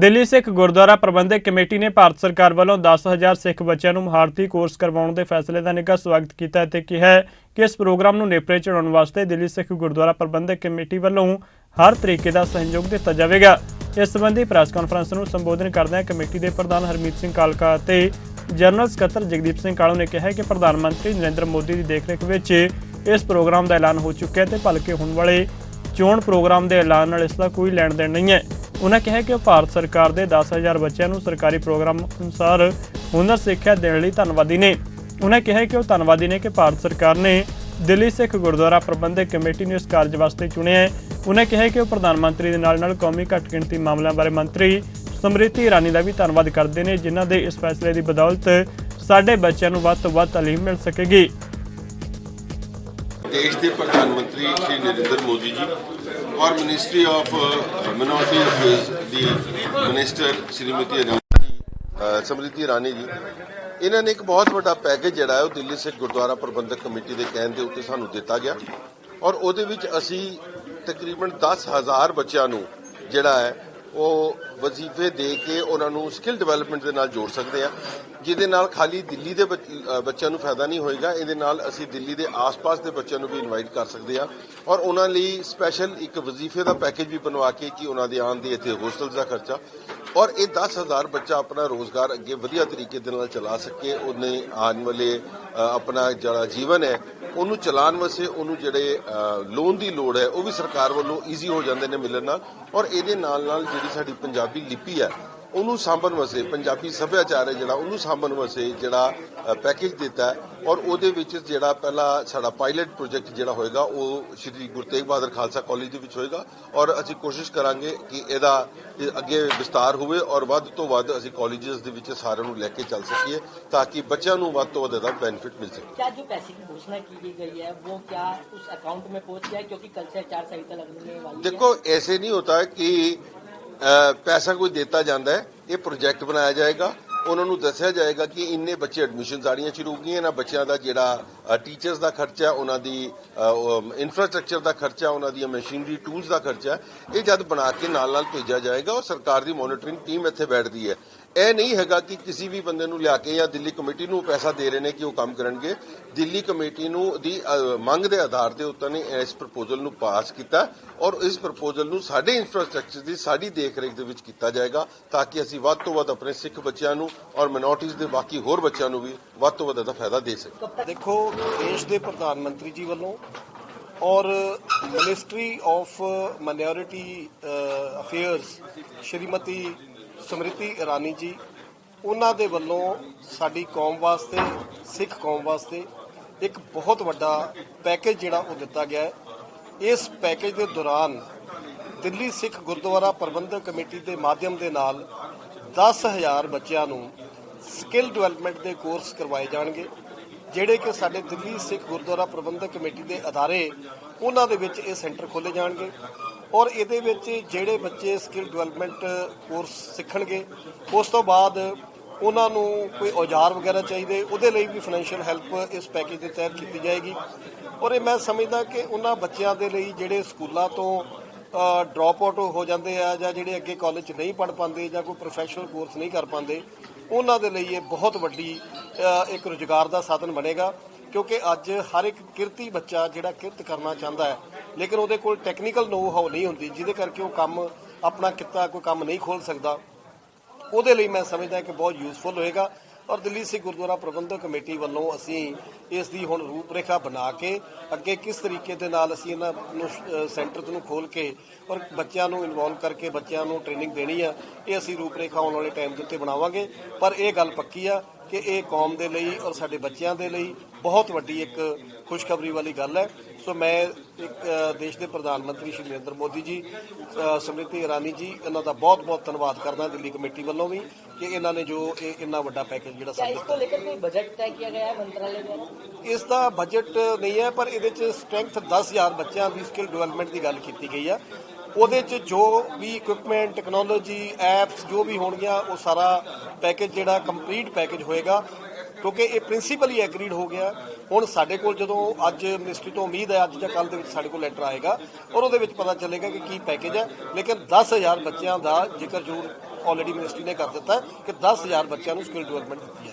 Delhi Sikh Gurdwara Prabandhak committee ਨੇ ਭਾਰਤ ਸਰਕਾਰ ਵੱਲੋਂ 10000 ਸਿੱਖ ਬੱਚਿਆਂ ਨੂੰ ਮਹਾਰਤੀ ਕੋਰਸ ਕਰਵਾਉਣ ਦੇ ਫੈਸਲੇ ਦਾ ਨਿੱਘਾ ਸਵਾਗਤ ਕੀਤਾ ਹੈ ਤੇ ਕਿਹਾ ਕਿ ਇਸ ਪ੍ਰੋਗਰਾਮ ਨੂੰ ਨੇਪਰੇ ਚੜਾਉਣ ਵਾਸਤੇ ਦਿੱਲੀ ਸਿੱਖ ਗੁਰਦੁਆਰਾ ਪ੍ਰਬੰਧਕ ਕਮੇਟੀ ਵੱਲੋਂ ਹਰ ਤਰੀਕੇ ਦਾ ਸਹਿਯੋਗ ਦਿੱਤਾ ਜਾਵੇਗਾ। ਇਸ ਸੰਬੰਧੀ ਪ੍ਰੈਸ ਕਾਨਫਰੰਸ ਨੂੰ ਸੰਬੋਧਨ ਕਰਦਿਆਂ ਕਮੇਟੀ ਦੇ ਪ੍ਰਧਾਨ ਹਰਮੀਤ ਸਿੰਘ ਕਾਲਕਾ ਅਤੇ ਜਨਰਲ ਸਕੱਤਰ ਜਗਦੀਪ ਸਿੰਘ ਕਾਲੋ ਨੇ ਕਿਹਾ ਕਿ ਪ੍ਰਧਾਨ ਮੰਤਰੀ ਨਰਿੰਦਰ ਮੋਦੀ ਦੀ ਦੇਖਰੇਖ ਵਿੱਚ ਇਸ ਪ੍ਰੋਗਰਾਮ ਦਾ ਐਲਾਨ ਹੋ ਚੁੱਕਿਆ ਹੈ ਤੇ ਭਲਕੇ ਹੋਣ ਵਾਲੇ ਚੋਣ ਪ੍ਰੋਗਰਾਮ ਦੇ ਐਲਾਨ ਨਾਲ ਇਸ ਦਾ ਕੋਈ ਲੈਣ ਦੇਣ ਨਹੀਂ ਹੈ। ਉਹਨਾਂ ਕਿਹਾ ਕਿ ਉਹ ਭਾਰਤ ਸਰਕਾਰ ਦੇ 10000 ਬੱਚਿਆਂ ਨੂੰ ਸਰਕਾਰੀ ਪ੍ਰੋਗਰਾਮ ਅਨੁਸਾਰ ਹੁਨਰ ਸਿੱਖਿਆ ਦੇਣ ਲਈ ਧੰਨਵਾਦੀ ਨੇ। ਉਹਨਾਂ ਕਿਹਾ ਕਿ ਉਹ ਧੰਨਵਾਦੀ ਨੇ ਕਿ ਭਾਰਤ ਸਰਕਾਰ ਨੇ ਦਿੱਲੀ ਸਿੱਖ ਗੁਰਦੁਆਰਾ ਪ੍ਰਬੰਧਕ ਕਮੇਟੀ ਨੂੰ ਇਸ ਕਾਰਜ ਵਾਸਤੇ ਚੁਣਿਆ ਹੈ। ਉਹਨਾਂ ਕਿਹਾ ਕਿ ਉਹ ਪ੍ਰਧਾਨ ਮੰਤਰੀ ਦੇ ਨਾਲ ਨਾਲ ਕੌਮੀ ਘੱਟ ਗਿਣਤੀ ਮਾਮਲਿਆਂ ਬਾਰੇ ਮੰਤਰੀ ਸਮ੍ਰਿਤੀ ਇਰਾਨੀ ਦਾ ਵੀ ਧੰਨਵਾਦ ਕਰਦੇ ਨੇ, ਜਿਨ੍ਹਾਂ ਦੇ ਇਸ ਫੈਸਲੇ ਦੀ ਬਦੌਲਤ ਸਾਡੇ ਬੱਚਿਆਂ ਨੂੰ ਵੱਧ ਤੋਂ ਵੱਧ ਤਾਲੀਮ ਮਿਲ ਸਕੇਗੀ। ਦੇਸ਼ ਦੇ ਪ੍ਰਧਾਨ ਮੰਤਰੀ ਸ਼੍ਰੀ ਨਰਿੰਦਰ ਮੋਦੀ ਜੀ ਔਰ ਮਿਨਿਸਟਰੀ ਆਫ ਮਿਨੋਰਟੀ ਅਫੇਅਰਸ ਦੀ ਮਿਨਿਸਟਰ ਸ਼੍ਰੀਮਤੀ ਸਮ੍ਰਿਤੀ ਰਾਣੀ ਜੀ। ਇਹਨਾਂ ਨੇ ਇੱਕ ਬਹੁਤ ਵੱਡਾ ਪੈਕੇਜ ਜਿਹੜਾ ਉਹ ਦਿੱਲੀ ਸਿੱਖ ਗੁਰਦੁਆਰਾ ਪ੍ਰਬੰਧਕ ਕਮੇਟੀ ਦੇ ਕਹਿਣ ਦੇ ਉੱਤੇ ਸਾਨੂੰ ਦਿੱਤਾ ਗਿਆ ਔਰ ਉਹਦੇ ਵਿੱਚ ਅਸੀਂ ਤਕਰੀਬਨ 10000 ਬੱਚਿਆਂ ਨੂੰ ਜਿਹੜਾ ਹੈ, ਉਹ ਵਜ਼ੀਫੇ ਦੇ ਕੇ ਉਹਨਾਂ ਨੂੰ ਸਕਿੱਲ ਡਿਵੈਲਪਮੈਂਟ ਦੇ ਨਾਲ ਜੋੜ ਸਕਦੇ ਆ ਜਿਹਦੇ ਨਾਲ ਖਾਲੀ ਦਿੱਲੀ ਦੇ ਬੱਚਿਆਂ ਨੂੰ ਫਾਇਦਾ ਨਹੀਂ ਹੋਏਗਾ। ਇਹਦੇ ਨਾਲ ਅਸੀਂ ਦਿੱਲੀ ਦੇ ਆਸ-ਪਾਸ ਦੇ ਬੱਚਿਆਂ ਨੂੰ ਵੀ ਇਨਵਾਈਟ ਕਰ ਸਕਦੇ ਆ ਔਰ ਉਹਨਾਂ ਲਈ ਸਪੈਸ਼ਲ ਇੱਕ ਵਜ਼ੀਫੇ ਦਾ ਪੈਕੇਜ ਵੀ ਬਣਵਾ ਕੇ ਕਿ ਉਹਨਾਂ ਦੇ ਆਉਣ ਦੇ ਇੱਥੇ ਹੋਸਟਲਸ ਦਾ ਖਰਚਾ। ਔਰ ਇਹ 10000 ਬੱਚਾ ਆਪਣਾ ਰੋਜ਼ਗਾਰ ਅੱਗੇ ਵਧੀਆ ਤਰੀਕੇ ਦੇ ਨਾਲ ਚਲਾ ਸਕੇ। ਉਹਨੇ ਆਉਣ ਵਾਲੇ ਆਪਣਾ ਜਿਹੜਾ ਜੀਵਨ ਹੈ, ਉਹਨੂੰ ਚਲਾਉਣ ਵਾਸਤੇ ਉਹਨੂੰ ਜਿਹੜੇ ਲੋਨ ਦੀ ਲੋੜ ਹੈ, ਉਹ ਵੀ ਸਰਕਾਰ ਵੱਲੋਂ ਈਜ਼ੀ ਹੋ ਜਾਂਦੇ ਨੇ ਮਿਲਣ ਨਾਲ। ਔਰ ਇਹਦੇ ਨਾਲ ਨਾਲ ਜਿਹੜੀ ਸਾਡੀ ਪੰਜਾਬੀ ਲਿਪੀ ਹੈ ਉਹਨੂੰ ਸਾਂਭਣ ਵਾਸਤੇ ਪੰਜਾਬੀ ਸੱਭਿਆਚਾਰ ਹੈ ਜਿਹੜਾ ਉਹਨੂੰ ਸਾਂਭਣ ਵਾਸਤੇ ਜਿਹੜਾ ਪੈਕੇਜ ਦਿੱਤਾ ਹੈ ਔਰ ਉਹਦੇ ਵਿੱਚ ਜਿਹੜਾ ਪਹਿਲਾ ਸਾਡਾ ਪਾਇਲਟ ਪ੍ਰੋਜੈਕਟ ਜਿਹੜਾ ਹੋਏਗਾ ਉਹ ਸ਼੍ਰੀ ਗੁਰੂ ਤੇਗ ਬਹਾਦਰ ਖਾਲਸਾ ਕਾਲਜ ਦੇ ਵਿੱਚ ਹੋਏਗਾ ਔਰ ਅਸੀਂ ਕੋਸ਼ਿਸ਼ ਕਰਾਂਗੇ ਕਿ ਇਹਦਾ ਇਹ ਅੱਗੇ ਵਿਸਤਾਰ ਹੋਵੇ ਔਰ ਵੱਧ ਤੋਂ ਵੱਧ ਅਸੀਂ ਕਾਲਜਸ ਦੇ ਵਿੱਚ ਸਾਰਿਆਂ ਨੂੰ ਲੈ ਕੇ ਚੱਲ ਸਕੀਏ ਤਾਂ ਕਿ ਬੱਚਿਆਂ ਨੂੰ ਵੱਧ ਤੋਂ ਵੱਧ ਇਹਦਾ ਬੈਨੀਫਿਟ ਮਿਲ ਸਕੇ क्या जो पैसे की घोषणा की गई है वो क्या उस अकाउंट में पहुंच गया है? क्योंकि कल से आचार संहिता लगने वाली है देखो ऐसे नहीं होता कि ਅ, ਪੈਸਾ ਕੋਈ ਦਿੱਤਾ ਜਾਂਦਾ ਹੈ, ਇਹ ਪ੍ਰੋਜੈਕਟ ਬਣਾਇਆ ਜਾਏਗਾ। ਉਹਨਾਂ ਨੂੰ ਦੱਸਿਆ ਜਾਏਗਾ ਕਿ ਇੰਨੇ ਬੱਚੇ ਐਡਮਿਸ਼ਨ ਆੜੀਆਂ ਸ਼ੁਰੂ ਹੋ ਗਈਆਂ, ਇਹਨਾਂ ਬੱਚਿਆਂ ਦਾ ਜਿਹੜਾ ਟੀਚਰਸ ਦਾ ਖਰਚਾ, ਉਹਨਾਂ ਦੀ ਇਨਫਰਾਸਟ੍ਰਕਚਰ ਦਾ ਖਰਚਾ, ਉਹਨਾਂ ਦੀਆਂ ਮਸ਼ੀਨਰੀ ਟੂਲਸ ਦਾ ਖਰਚਾ, ਇਹ ਜਦ ਬਣਾ ਕੇ ਨਾਲ ਨਾਲ ਭੇਜਿਆ ਜਾਏਗਾ ਔਰ ਸਰਕਾਰ ਦੀ ਮੋਨੀਟਰਿੰਗ ਟੀਮ ਇੱਥੇ ਬੈਠਦੀ ਹੈ। ਇਹ ਨਹੀਂ ਹੈਗਾ ਕਿ ਕਿਸੇ ਵੀ ਬੰਦੇ ਨੂੰ ਲਿਆ ਕੇ ਜਾਂ ਦਿੱਲੀ ਕਮੇਟੀ ਨੂੰ ਪੈਸਾ ਦੇ ਰਹੇ ਨੇ ਕਿ ਉਹ ਕੰਮ ਕਰਨਗੇ। ਦਿੱਲੀ ਕਮੇਟੀ ਨੂੰ ਦੀ ਮੰਗ ਦੇ ਆਧਾਰ ਤੇ ਉੱਤੇ ਨੇ ਇਸ ਪ੍ਰਪੋਜ਼ਲ ਨੂੰ ਪਾਸ ਕੀਤਾ ਔਰ ਇਸ ਪ੍ਰਪੋਜ਼ਲ ਨੂੰ ਸਾਡੇ ਇਨਫਰਾਸਟ੍ਰਕਚਰ ਦੀ, ਸਾਡੀ ਦੇਖਰੇਖ ਦੇ ਵਿੱਚ ਕੀਤਾ ਜਾਏਗਾ ਤਾਂ ਕਿ ਅਸੀਂ ਵੱਧ ਤੋਂ ਵੱਧ ਆਪਣੇ ਸਿੱਖ ਬੱਚਿਆਂ ਨੂੰ ਔਰ ਮਿਨੋਰਟੀਜ਼ ਦੇ ਬਾਕੀ ਹੋਰ ਬੱਚਿਆਂ ਨੂੰ ਵੀ ਵੱਧ ਤੋਂ ਵੱਧ ਇਹਦਾ ਫਾਇਦਾ ਦੇ ਸਕੀਏ। ਦੇਖੋ, ਦੇਸ਼ ਦੇ ਪ੍ਰਧਾਨ ਮੰਤਰੀ ਜੀ ਵੱਲੋਂ ਔਰ ministry of minority affairs Shrimati Smriti Irani ji, ਉਹਨਾਂ ਦੇ ਵੱਲੋਂ ਸਾਡੀ ਕੌਮ ਵਾਸਤੇ, ਸਿੱਖ ਕੌਮ ਵਾਸਤੇ ਇੱਕ ਬਹੁਤ ਵੱਡਾ ਪੈਕੇਜ ਜਿਹੜਾ ਉਹ ਦਿੱਤਾ ਗਿਆ ਹੈ। ਇਸ ਪੈਕੇਜ ਦੇ ਦੌਰਾਨ ਦਿੱਲੀ ਸਿੱਖ ਗੁਰਦੁਆਰਾ ਪ੍ਰਬੰਧਕ ਕਮੇਟੀ ਦੇ ਮਾਧਿਅਮ ਦੇ ਨਾਲ 10000 ਬੱਚਿਆਂ ਨੂੰ ਸਕਿੱਲ ਡਿਵੈਲਪਮੈਂਟ ਦੇ ਕੋਰਸ ਕਰਵਾਏ ਜਾਣਗੇ। ਜਿਹੜੇ ਕਿ ਸਾਡੇ ਦਿੱਲੀ ਸਿੱਖ ਗੁਰਦੁਆਰਾ ਪ੍ਰਬੰਧਕ ਕਮੇਟੀ ਦੇ ਅਦਾਰੇ, ਉਹਨਾਂ ਦੇ ਵਿੱਚ ਇਹ ਸੈਂਟਰ ਖੋਲੇ ਜਾਣਗੇ ਔਰ ਇਹਦੇ ਵਿੱਚ ਜਿਹੜੇ ਬੱਚੇ ਸਕਿੱਲ ਡਿਵੈਲਪਮੈਂਟ ਕੋਰਸ ਸਿੱਖਣਗੇ, ਉਸ ਤੋਂ ਬਾਅਦ ਉਹਨਾਂ ਨੂੰ ਕੋਈ ਔਜ਼ਾਰ ਵਗੈਰਾ ਚਾਹੀਦੇ, ਉਹਦੇ ਲਈ ਵੀ ਫਾਈਨੈਂਸ਼ੀਅਲ ਹੈਲਪ ਇਸ ਪੈਕੇਜ ਦੇ ਤਹਿਤ ਕੀਤੀ ਜਾਏਗੀ। ਔਰ ਇਹ ਮੈਂ ਸਮਝਦਾ ਕਿ ਉਹਨਾਂ ਬੱਚਿਆਂ ਦੇ ਲਈ ਜਿਹੜੇ ਸਕੂਲਾਂ ਤੋਂ ਡ੍ਰੌਪ ਆਊਟ ਹੋ ਜਾਂਦੇ ਆ ਜਾਂ ਜਿਹੜੇ ਅੱਗੇ ਕਾਲਜ 'ਚ ਨਹੀਂ ਪੜ ਪਾਉਂਦੇ ਜਾਂ ਕੋਈ ਪ੍ਰੋਫੈਸ਼ਨਲ ਕੋਰਸ ਨਹੀਂ ਕਰ ਪਾਉਂਦੇ, ਉਹਨਾਂ ਦੇ ਲਈ ਇਹ ਬਹੁਤ ਵੱਡੀ ਇੱਕ ਰੁਜ਼ਗਾਰ ਦਾ ਸਾਧਨ ਬਣੇਗਾ। ਕਿਉਂਕਿ ਅੱਜ ਹਰ ਇੱਕ ਕਿਰਤੀ ਬੱਚਾ ਜਿਹੜਾ ਕਿਰਤ ਕਰਨਾ ਚਾਹੁੰਦਾ ਹੈ, ਲੇਕਿਨ ਉਹਦੇ ਕੋਲ ਟੈਕਨੀਕਲ ਨੋ ਹਾਉ ਨਹੀਂ ਹੁੰਦੀ, ਜਿਹਦੇ ਕਰਕੇ ਉਹ ਕੰਮ ਆਪਣਾ ਕਿੱਤਾ ਕੋਈ ਕੰਮ ਨਹੀਂ ਖੋਲ ਸਕਦਾ। ਉਹਦੇ ਲਈ ਮੈਂ ਸਮਝਦਾ ਕਿ ਬਹੁਤ ਯੂਸਫੁਲ ਹੋਏਗਾ। ਔਰ ਦਿੱਲੀ ਸਿੱਖ ਗੁਰਦੁਆਰਾ ਪ੍ਰਬੰਧਕ ਕਮੇਟੀ ਵੱਲੋਂ ਅਸੀਂ ਇਸ ਦੀ ਹੁਣ ਰੂਪਰੇਖਾ ਬਣਾ ਕੇ ਅੱਗੇ ਕਿਸ ਤਰੀਕੇ ਦੇ ਨਾਲ ਅਸੀਂ ਇਹਨਾਂ ਨੂੰ ਸੈਂਟਰ ਨੂੰ ਖੋਲ ਕੇ ਔਰ ਬੱਚਿਆਂ ਨੂੰ ਇਨਵੋਲਵ ਕਰਕੇ ਬੱਚਿਆਂ ਨੂੰ ਟ੍ਰੇਨਿੰਗ ਦੇਣੀ ਆ, ਇਹ ਅਸੀਂ ਰੂਪਰੇਖਾ ਆਉਣ ਵਾਲੇ ਟਾਈਮ ਦੇ ਉੱਤੇ ਬਣਾਵਾਂਗੇ। ਪਰ ਇਹ ਗੱਲ ਪੱਕੀ ਆ ਕਿ ਇਹ ਕੌਮ ਦੇ ਲਈ ਔਰ ਸਾਡੇ ਬੱਚਿਆਂ ਦੇ ਲਈ ਬਹੁਤ ਵੱਡੀ ਇੱਕ ਖੁਸ਼ਖਬਰੀ ਵਾਲੀ ਗੱਲ ਹੈ। ਸੋ ਮੈਂ ਇੱਕ ਦੇਸ਼ ਦੇ ਪ੍ਰਧਾਨ ਮੰਤਰੀ ਸ਼੍ਰੀ ਨਰਿੰਦਰ ਮੋਦੀ ਜੀ ਸਮ੍ਰਿਤੀ ਇਰਾਨੀ ਜੀ ਇਹਨਾਂ ਦਾ ਬਹੁਤ ਬਹੁਤ ਧੰਨਵਾਦ ਕਰਦਾ ਦਿੱਲੀ ਕਮੇਟੀ ਵੱਲੋਂ ਵੀ ਕਿ ਇਹਨਾਂ ਨੇ ਜੋ ਇਹ ਇੰਨਾ ਵੱਡਾ ਪੈਕੇਜ ਜਿਹੜਾ ਸਾਨੂੰ ਇਸ ਤੋਂ ਬਜਟ ਤੈਅ ਕੀਤਾ ਗਿਆ ਹੈ ਮੰਤਰਾਲੇ ਦੁਆਰਾ? ਇਸ ਦਾ ਬਜਟ ਨਹੀਂ ਹੈ ਪਰ ਇਹਦੇ ਚ ਸਟਰੈਂਥ 10000 ਬੱਚਿਆਂ ਦੀ ਸਕਿੱਲ ਡਿਵੈਲਪਮੈਂਟ ਦੀ ਗੱਲ ਕੀਤੀ ਗਈ ਆ। ਉਹਦੇ ਚ ਜੋ ਵੀ ਇਕਵਿਪਮੈਂਟ ਟੈਕਨੋਲੋਜੀ ਐਪਸ ਜੋ ਵੀ ਹੋਣਗੀਆਂ ਉਹ ਸਾਰਾ ਪੈਕੇਜ ਜਿਹੜਾ ਕੰਪਲੀਟ ਪੈਕੇਜ ਹੋਏਗਾ। ਕਿਉਂਕਿ ਇਹ ਪ੍ਰਿੰਸੀਪਲ ਹੀ ਐਗਰੀਡ ਹੋ ਗਿਆ। ਹੁਣ ਸਾਡੇ ਕੋਲ ਜਦੋਂ ਅੱਜ ਮਿਨਿਸਟਰੀ ਤੋਂ ਉਮੀਦ ਹੈ, ਅੱਜ ਜਾਂ ਕੱਲ ਦੇ ਵਿੱਚ ਸਾਡੇ ਕੋਲ ਲੈਟਰ ਆਏਗਾ, ਔਰ ਉਹਦੇ ਵਿੱਚ ਪਤਾ ਚੱਲੇਗਾ ਕਿ ਕੀ ਪੈਕੇਜ ਹੈ। ਲੇਕਿਨ 10000 ਬੱਚਿਆਂ ਦਾ ਜ਼ਿਕਰ ਜ਼ਰੂਰ ਆਲਰੇਡੀ ਮਿਨਿਸਟਰੀ ਨੇ ਕਰ ਦਿੱਤਾ ਹੈ ਕਿ 10000 ਬੱਚਿਆਂ ਨੂੰ ਸਕਿੱਲ ਡਿਵੈਲਪਮੈਂਟ ਦਿੱਤੀ ਹੈ